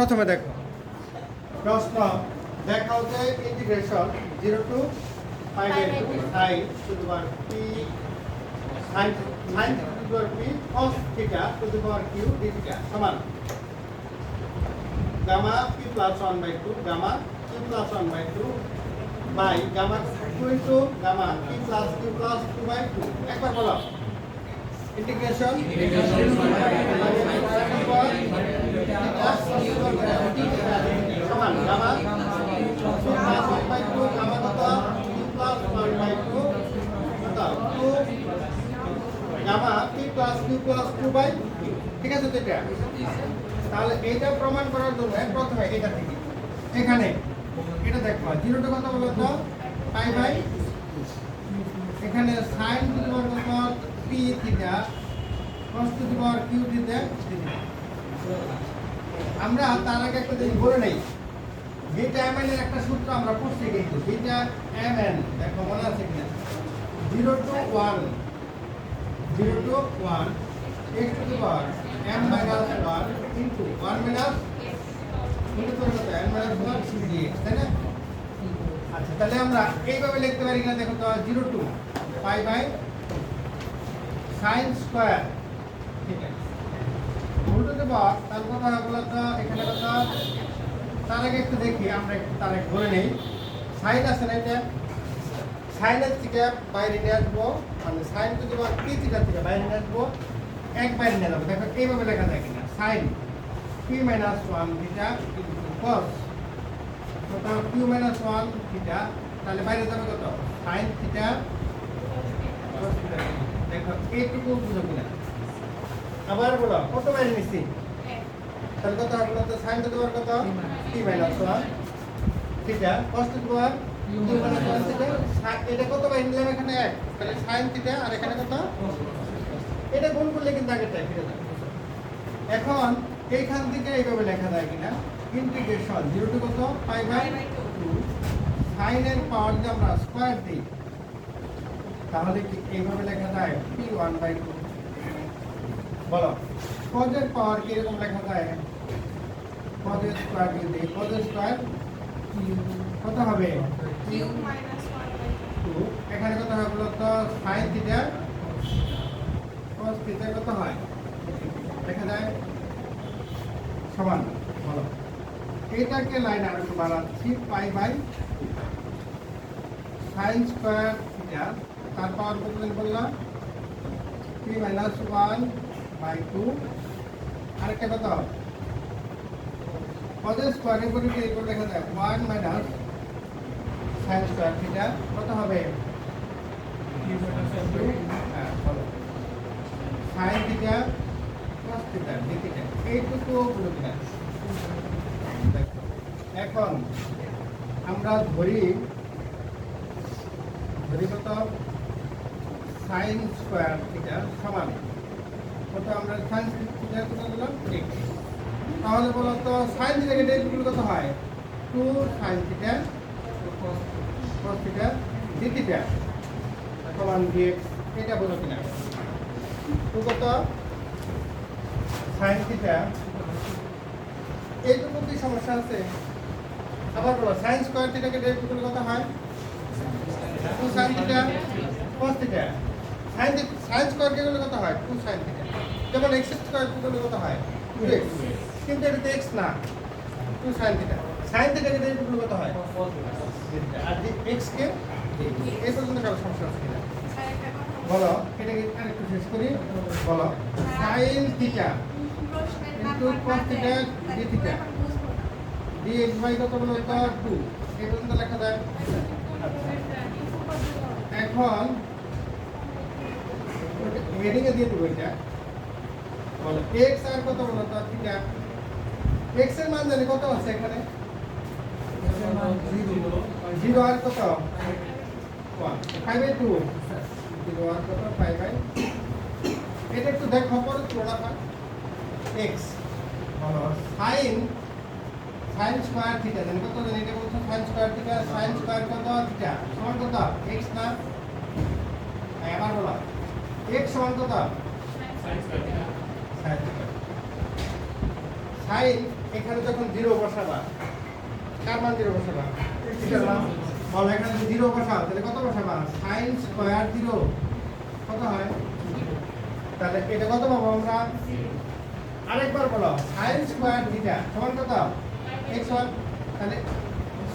প্রথমে দেখো। প্রশ্ন দেখা হচ্ছে integration zero to five into sine to the power p sine sine to the power p cos theta to the power q d theta সমান। Gamma p plus one by two gamma p plus one by two by gamma two into gamma p plus q plus two by two একবার বলো। Integration gamma p plus q plus two by ঠিক আছে তো এটা? তাহলে এইটা প্রমাণ করার জন্য প্রথমে এটা থেকে এখানে, এটা দেখো জিরোটা কত বলো তো। বাই। এখানে sine p theta cos to the power q theta আমরা তার আগে একটা জিনিস বলে নেই। বিটা এম এর একটা সূত্র আমরা পড়ছি কিন্তু বিটা এম এন দেখো মনে আছে কিনা? Zero to one zero to one x to the power m minus one into one minus m minus তাই না? আচ্ছা তাহলে আমরা এইভাবে লিখতে পারি কিনা? দেখো তো zero to pi by sine square উল্টো দেব তার কথা তো এখানে কথা তার একটু দেখি, আমরা একটু তার আগে সাইন আছে না এটা? সাইনের থেকে বাইরে নিয়ে আসব মানে সাইন তো দেবো পি থিটার থেকে বাইরে নিয়ে আসব এক বাইরে নিয়ে যাব দেখো, এইভাবে লেখা যায় কিনা sine p minus one theta cos q minus one theta তাহলে বাইরে যাবে কত? সাইন থিটা দেখো, এইটুকু বুঝো কিনা? আবার বলো কত বাইরে নিচ্ছি তাহলে কত তো? সাইন কত? P minus one theta cos to দেওয়ার কিউ মাইনাস ওয়ান থিটা। এটা কত বাইরে নিলাম এখানে? এক। তাহলে সাইন থিটা আর এখানে কত? এটা গুণ করলে কিন্তু আগেরটাই ফিরে এখন এইখান থেকে এইভাবে লেখা যায় কিনা? ইন্টিগ্রেশন জিরো টু কত? পাই বাই টু সাইনের পাওয়ার যদি আমরা স্কোয়ার দিই তাহলে কি এইভাবে লেখা যায়? পি ওয়ান বাই টু বলো। কজের পাওয়ার কি এরকম লেখা যায়? কজের স্কোয়ার যদি দিই? কজের স্কোয়ার কত হবে? এখানে কত হবে বলো তো? সাইন থিটা cos থিটা কত হয়? দেখা যায়? সমান বলো। এটাকে লাইন আর একটু বাড়াচ্ছি pi by sine square theta তার পাওয়ার কত বললাম? পি মাইনাস ওয়ান টু আরেকটা কত পদের স্কোয়ারের করে কি করে লেখা যায়? One minus sine square theta. কত হবে? হ্যাঁ, sine theta cos theta d theta. এইটুকু দিলাম এখন আমরা ধরি ধরি কত? সাইন স্কোয়ার থিটা সমান। কত আমরা সাইন থিটা কত দিলাম ঠিক। তাহলে বলো তো থিটা কেটে এইটুকু কত হয়? Two sine theta cos theta d theta সমান dx, এটা বলো কিনা। টু কত? সাইন থিটা এইটুকু কি সমস্যা আছে? আবার বলো সাইন স্কোয়ার থিটা কেটে এইটুকু কত হয়? Two sine theta theta sine sine square কে গেলে কত হয় টু সাইন থিটা যেমন এক্স স্কোয়ার কে গেলে কত হয় টু এক্স কিন্তু এটা এক্স না two sine theta sine theta কেটে কত হয়। আর এক্স কে, এই পর্যন্ত কারও সমস্যা আছে কিনা? বলো এটাকে আরেকটু শেষ করি? বলো। Sine theta. কিন্তু cos theta d theta. dx by কত বলো তো টু এই পর্যন্ত লেখা যায়। এখন হেডিং এ দিয়ে দেবো এটা। বলো x আর কত বলো? তো থিটা x এর মান জানি, কত আছে এখানে? জিরো আর কত? ফাইভ বাই টু জিরো আর কত? ফাইভ বাই এটা একটু দেখো, পরে তুলনা এক্স বলো সাইন সাইন স্কোয়ার থিটা জানি কত জানি? এটা বলছো sine square theta sine square কত? থিটা সমান কত? এক্স না? এবার বলো। এক্স সমান কত? সাইন এখানে যখন জিরো বসাবা কার মান জিরো বসাবা? বলো এখানে যদি জিরো বসাও তাহলে কত বসাবা? Sine square zero. কত হয়? তাহলে এটা কত পাবো আমরা? আরেকবার বলো সাইন স্কোয়ার থিটা সমান কত? X one. তাহলে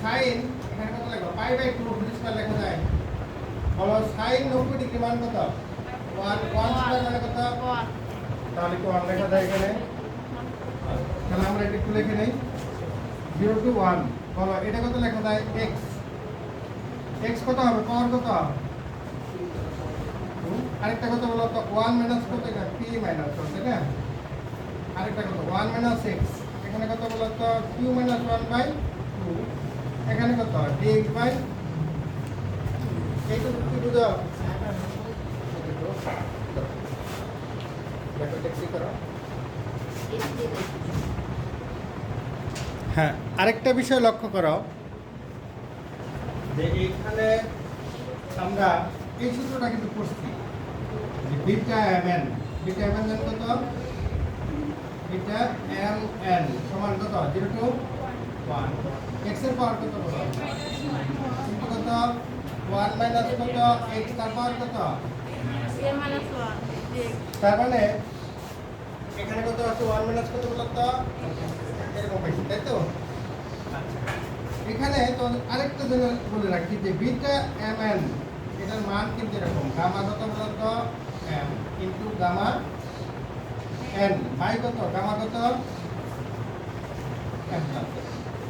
সাইন এখানে কত লেখো? পাই বাই টু স্কোয়ার লেখা যায়। বলো সাইন নব্বই ডিগ্রি মান কত? তাহলে কি ওয়ান লেখা যায় এখানে তাহলে আমরা এটা একটু লিখে নেই জিরো টু ওয়ান বলো এটা কত লেখা যায় এক্স এক্স কত হবে পাওয়ার কত হুম, আরেকটা কত বলো তো ওয়ান মাইনাস কত এটা পি মাইনাস তাই না আরেকটা কত ওয়ান মাইনাস এক্স এখানে কত বলো তো q minus one by two এখানে কত ডি এক্স বাই এইটুকু কি বুঝো দেখো দেখছি করো হ্যাঁ আরেকটা বিষয় লক্ষ্য করো। যে এইখানে আমরা এই সূত্রটা কিন্তু পড়ছি যে beta m n beta m n কত? বিটা এম এন সমান কত? Zero to one. এক্সের পাওয়ার কত কিন্তু কত? ওয়ান মাইনাস কত? এক্স তার পাওয়ার কত? তার মানে এখানে কত আছে? ওয়ান মাইনাস কত বলো তো? এরকম পাইছি তাই তো? আচ্ছা। এখানে তো আরেকটা জিনিস বলে রাখি যে বিটা এম এন এটার মান কিন্তু এরকম। গামা কত বলো তো? এম কিন্তু গামা এন বাই কত? গামা কত? এম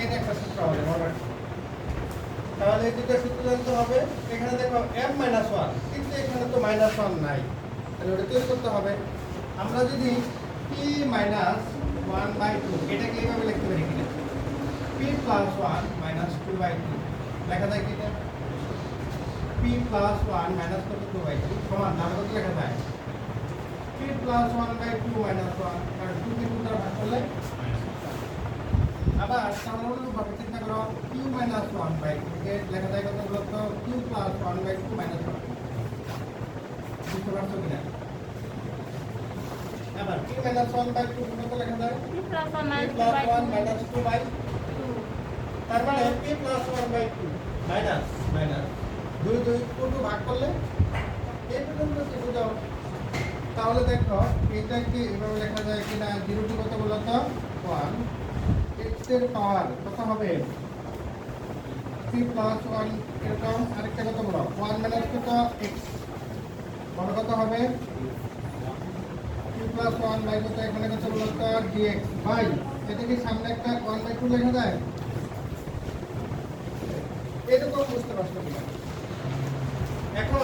এটা একটা সূত্র হবে মনে রাখো। তাহলে এই দুটো সূত্র জানতে হবে। এখানে দেখো এম মাইনাস ওয়ান কিন্তু এখানে তো মাইনাস ওয়ান নাই। তাহলে ওটা তৈরি করতে হবে। আমরা যদি p minus one by two এটাকে এইভাবে লিখতে পারি কিনা? P plus one minus two by two লেখা যায় কি এটা পি প্লাস ওয়ান মাইনাস কত টু বাই টু সমান, তাহলে কত লেখা যায়? P plus one by two minus one কারণ টু কে টু ভাগ করলে? আবার অনুরূপভাবে করো q minus one by two কে লেখা যায় কত বলতো? Q plus one by two minus one বুঝতে পারছ কিনা? আবার q minus one by two কত লেখা যায়? Two plus one. Minus two by. তার মানে p plus one by two minus minus দুই দুই টু টু ভাগ করলে এই পর্যন্ত শিখে যাও তাহলে দেখো এটা কি এভাবে লেখা যায় কিনা? জিরো টু কত বলতো? ওয়ান এর পাওয়ার কত হবে? থ্রি প্লাস ওয়ান এরকম আরেকটা কত বলো ওয়ান মাইনাস কত? এক্স বড় কত হবে? এটা এখন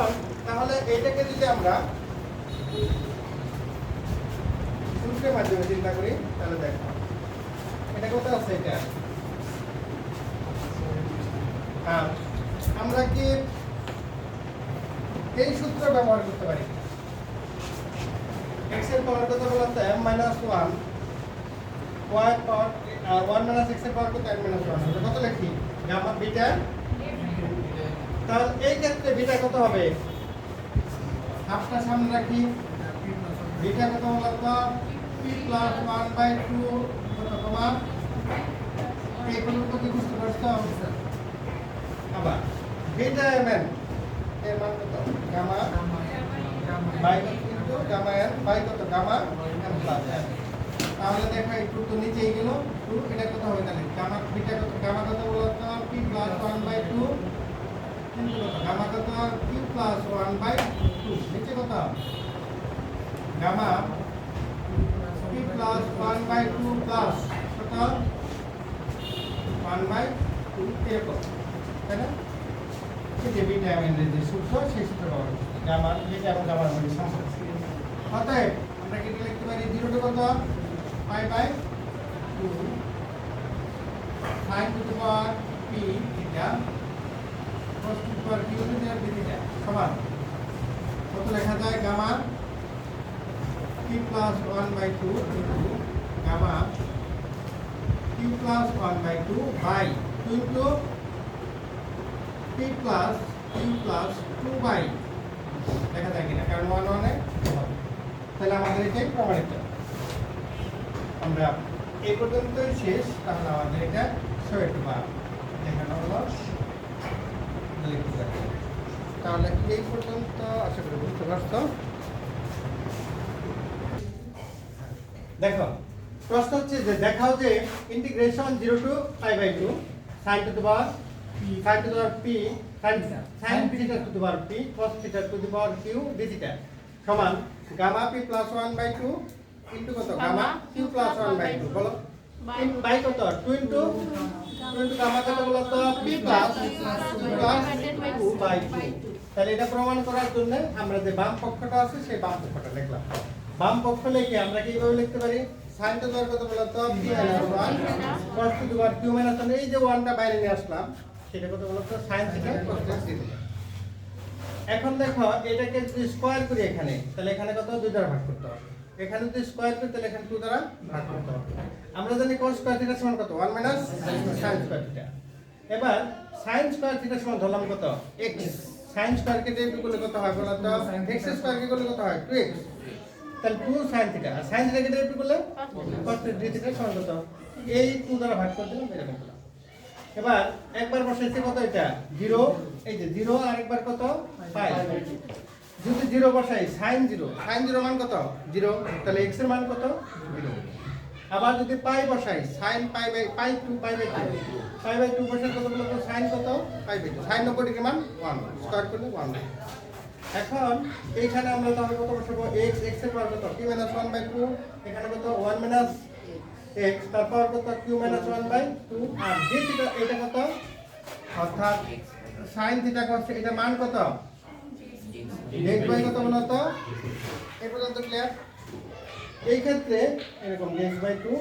তাহলে এটাকে যদি আমরা চিন্তা করি, তাহলে দেখো। হ্যাঁ আমরা কি এই সূত্র ব্যবহার করতে পারি? X এর পাওয়ার কত বলতো m minus one y power one minus x এর পাওয়ার কত? M মাইনাস ওয়ান কত লিখি? গামা বিটা তাহলে এই ক্ষেত্রে বিটা কত হবে? হাফটা সামনে রাখি বিটা কত বলতো p plus one by two কত তোমার পর্যন্ত কি বুঝতে পারছ আবার বিটা এম এন কিন্তু গামা এন কত গামা এম প্লাস এন। তাহলে দেখো একটু তো নিচেই গেল। টু এটা কত হবে তাহলে? গামা বিটা কত? গামা কত বলতো p plus one by two কিন্তু কত? গামা কত? Q plus one by two নিচে কত? Gamma p plus one by two plus কত? ওয়ান বাই টু এরকম তাই না? এই যে যে সূত্র, সেই সূত্র ব্যবহার করছি। গামার মধ্যে সম্পর্ক অতএব আমরা কি লিখতে পারি? জিরো টু কত? Pi by two sine to the power p theta cos to the power q theta d theta সমান। কত লেখা যায়? Gamma p plus one by two into gamma q plus one by two by two into p plus q plus two by দেখা যায় কিনা? কারণ one ওয়ানে তাহলে আমাদের এটাই প্রমাণিত। আমরা এই পর্যন্তই শেষ, তাহলে আমাদের এটা সোয়েট বার দেখানো হলো। তাহলে এই পর্যন্ত? আশা করি বুঝতে পারছ। দেখো প্রশ্ন হচ্ছে যে দেখাও যে integration zero to pi by two sine to the power sine to the power p sine sine theta to the power p cos theta to the power q d theta সমান gamma p plus one by two into কত? Gamma q plus one by two বলো। By কত? Two into two into gamma কত বলো তো? P plus plus two by two তাহলে এটা প্রমাণ করার জন্য আমরা যে বাম পক্ষটা আছে সেই বাম পক্ষটা লিখলাম বাম পক্ষ লিখে আমরা কীভাবে লিখতে পারি? সাইন টু দেওয়ার কত বলো তো p minus one cos to দেওয়ার কিউ মাইনাস ওয়ান এই যে ওয়ানটা বাইরে নিয়ে আসলাম সেটা কত বলো তো সাইন থিটা কস এখন দেখো, এটাকে যদি স্কোয়ার করি এখানে, তাহলে এখানে কত? দুই দ্বারা ভাগ করতে হবে। এখানে যদি স্কোয়ার করি, তাহলে এখানে টু দ্বারা ভাগ করতে হবে। আমরা জানি cos স্কোয়ার থিটা সমান কত? 1 মাইনাস sin স্কোয়ার থিটা এবার, sin স্কোয়ার থিটা সমান ধরলাম কত? x sin স্কোয়ার কে ডেরিভেটিভ করলে কত হয় বলো তো x স্কোয়ার কে করলে কত হয়? 2x তাহলে 2 sin থিটা? আর sin থিটা কে ডেরিভেটিভ করলে? cos থিটা সমান কত এই 2 দ্বারা ভাগ করে দিলাম এরকম করলাম। এবার একবার বসাইছে কত এটা? জিরো। এই যে জিরো আর একবার কত? পাই যদি জিরো বসাই সাইন জিরো। সাইন জিরো মান কত? জিরো। তাহলে এক্সের মান কত? জিরো। আবার যদি পাই বসাই sine pi by pi two pi by two. Pi by two বসাই কত বলো সাইন কত? Pi by two. সাইন নব্বই ডিগ্রি মান ওয়ান স্কোয়ার করলে ওয়ান এখন এইখানে আমরা তাহলে কত বসাবো এক্স এক্সের মান কত q minus one by two এখানে কত ওয়ান মাইনাস এক্স তারপর কত q minus one by two R d theta এটা কত অর্থাৎ সাইন থিটা কত এটা মান কত এক্স বাই কত বলো তো এই পর্যন্ত ক্লিয়ার এই ক্ষেত্রে এরকম এক্স বাই টু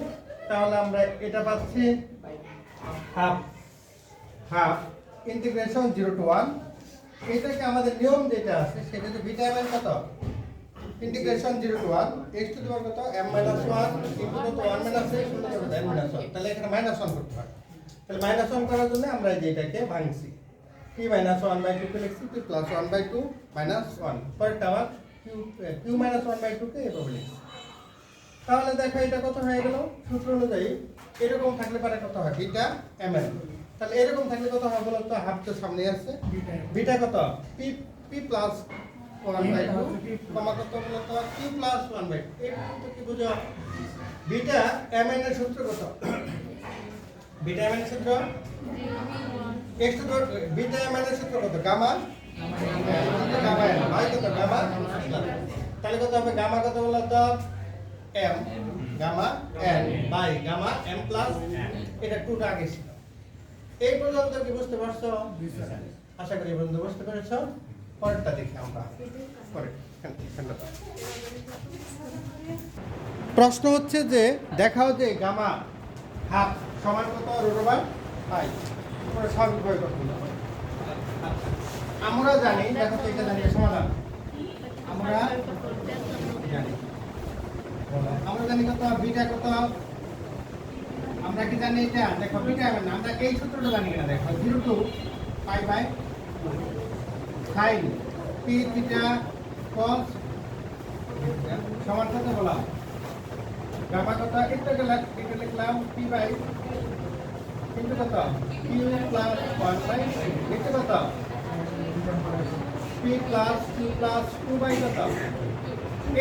তাহলে আমরা এটা পাচ্ছি half half integration zero to one এটাকে আমাদের নিয়ম যেটা আছে, সেটা হচ্ছে এম কত? Integration zero to one x to দেওয়ার কত? এম মাইনাস ওয়ান ইন্টু কত one minus x m minus one তাহলে এখানে মাইনাস ওয়ান করতে হয়। তাহলে মাইনাস ওয়ান করার জন্য আমরা এই যে এটাকে ভাঙছি p minus one by two লিখছি p plus one by two minus one পরেরটা আবার q q minus one by two কে এভাবে লিখছি। তাহলে দেখো এটা কত হয়ে গেল? সূত্র অনুযায়ী এরকম থাকলে পারে কত হয়? বিটা এম এন তাহলে এরকম থাকলে কত হবে বলো তো? হাফ তো সামনে আছে। বিটা কত? P p plus one by two comma কত বলো তো? Q plus one by two পর্যন্ত কি বুঝো? বিটা এম এন এর সূত্র কত? বিটা এম এন এর সূত্র? X two beta m n এর সূত্র কত? গামা? গামা এন কত? গামা? তাহলে কত হবে? গামা কত বলো তো? M gamma n by gamma m plus এটা টুটা আগে ছিল। এই পর্যন্ত কি বুঝতে পারছ? আশা করি পর্যন্ত বুঝতে পেরেছ। পরেরটা দেখি আমরা। পরে প্রশ্ন হচ্ছে যে, দেখাও যে গামা হাফ সমান কত? রোডোবার পাই। পরে স্বাভাবিকভাবে কত আমরা জানি, দেখো তো এটা জানি সমাধান। আমরা জানি। আমরা জানি কত? বিটা কত? আমরা কি জানি এটা? দেখো বিটা মানে আমরা এই সূত্রটা জানি না দেখো zero to pi by sine p theta cos সমান কত বলা গামা কত? এটা গেলাম এটা লিখলাম পি বাই কিন্তু কত? কিউ প্লাস ওয়ান বাই এটা কত? P plus Q plus two by কত?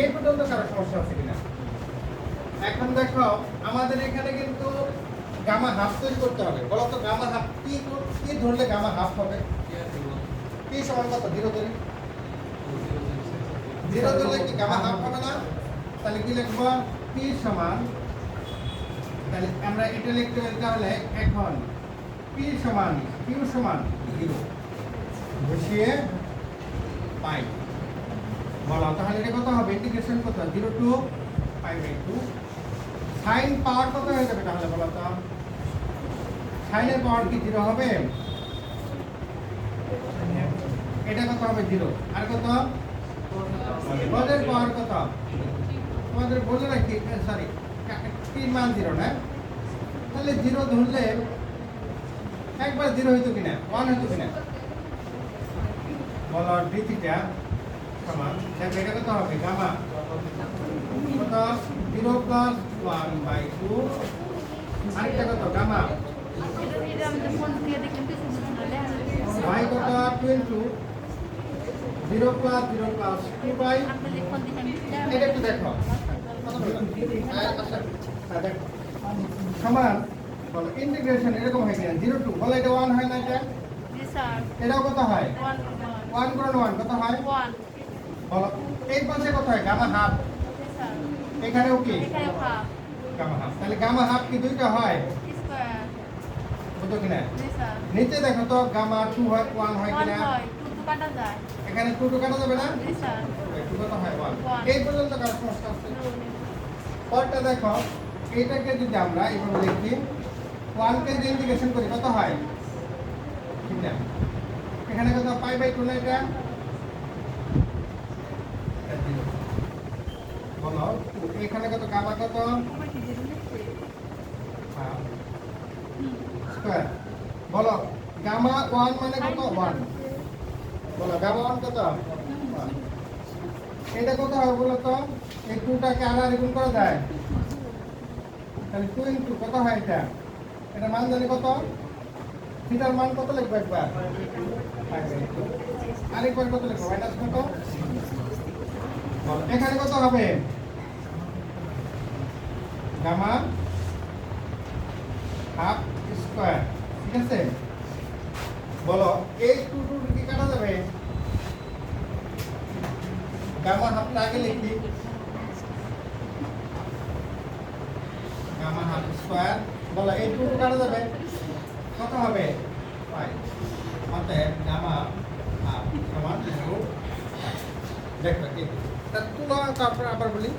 এই পর্যন্ত কারও সমস্যা আছে কিনা? এখন দেখো, আমাদের এখানে কিন্তু গামা হাফ তৈরি করতে হবে। বলো তো গামা হাফ কি কি ধরলে গামা হাফ হবে? কি সমান কত? জিরো ধরে। জিরো ধরলে কি গামা হাফ হবে না? তাহলে কি লিখব? পি সমান, তাহলে আমরা এটা লিখতে পারি তাহলে এখন পি সমান কিউ সমান জিরো। বসিয়ে পাই। বলো, তাহলে এটা কত হবে? ইন্টিগ্রেশন কত? Zero to pi by two. Sine power কত হয়ে যাবে তাহলে বলো তো? সাইনের পাওয়ার কি জিরো হবে? এটা কত হবে জিরো আর কত? পদের পাওয়ার কত? তোমাদের বলে রাখি সরি তিন মান জিরো না? তাহলে জিরো ধরলে একবার জিরো হইতো কিনা? ওয়ান হইতো কিনা? বলো ডি সমান দেখো এটা কত হবে গামা কত? Zero plus one by two. আরেকটা কত? গামা বাই কত? Zero plus zero plus two by. এটা একটু দেখো। হ্যাঁ। সমান। বলো ইন্টিগ্রেশন এরকম হয় কিনা? Zero to. বলো এটা ওয়ান হয় না এটা? এটাও কত হয়? ওয়ান ওয়ান ওয়ান কত হয়? বলো। এই পাশে কত হয় গামা হাফ। এখানেও কি? Gamma half. তাহলে গামা হাফ কি দুইটা হয়? কিনা? নিচে দেখো তো গামা টু হয় ওয়ান হয় কিনা? এখানে টু টু কাটা যাবে না? টু হয় ওয়ান. এই পর্যন্ত কারও সমস্যা আছে পরটা দেখো এইটাকে যদি আমরা এইভাবে লিখি ওয়ানকে যদি ইন্টিগ্রেশন করি কত হয়? ঠিক না এখানে কত? পাই বাই টু না এটা? বলো। এখানে কত গামা কত স্কোয়ার বলো গামা ওয়ান মানে কত? ওয়ান বলো গামা ওয়ান কত। এটা কত হবে বলো তো? এই টুটাকে আর আর গুণ করা যায় তাহলে টু ইন্টু কত হয় এটা? এটা মান জানি কত? থিটার মান কত লিখব একবার। আরেকবার কত লিখব? মাইনাস কত? এখানে কত হবে? গামা হাফ স্কোয়ার, ঠিক আছে? বলো, এই টু টু কি কাটা যাবে? গামা হাফটা আগে লিখি। গামা হাফ স্কোয়ার, বলো, এই টু টু কাটা যাবে? কত হবে? ফাইভ অতএব গামা হাফ সমান দেখো। কি তার তুলনা তারপর আবার বলি